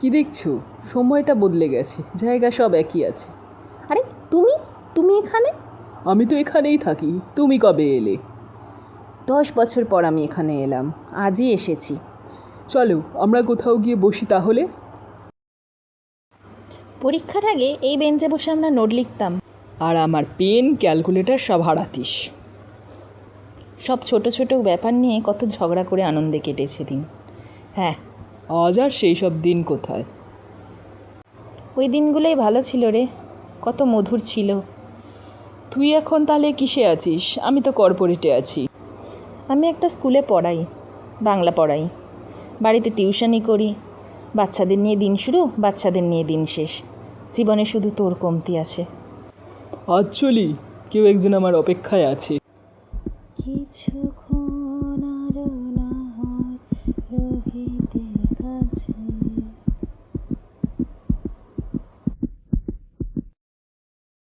কি দেখছ? সময়টা বদলে গেছে জায়গা সব একই আছে। আরে তুমি? তুমি এখানে? আমি তো এখানেই থাকি তুমি কবে এলে? দশ বছর পর আমি এখানে এলাম আজই এসেছি। চলো আমরা কোথাও গিয়ে বসি তাহলে? পরীক্ষার আগে এই বেঞ্চে বসে আমরা নোট লিখতাম। আর আমার পেন ক্যালকুলেটর সব হারাতিস। সব ছোট ছোট ব্যাপার নিয়ে কত ঝগড়া করে আনন্দে কেটেছে দিন। হ্যাঁ আজ আর সেই সব দিন কোথায়? ওই দিনগুলোই ভালো ছিল রে কত মধুর ছিল। তুই এখন তাহলে কিসে আছিস? আমি তো কর্পোরেটে আছি। আমি একটা স্কুলে পড়াই বাংলা পড়াই। বাড়িতে টিউশনই করি বাচ্চাদের নিয়ে দিন শুরু বাচ্চাদের নিয়ে দিন শেষ। জীবনে শুধু তোর কমতি আছে। আচ্ছলি কেউ একজন আমার অপেক্ষায় আছে। কিছু the day.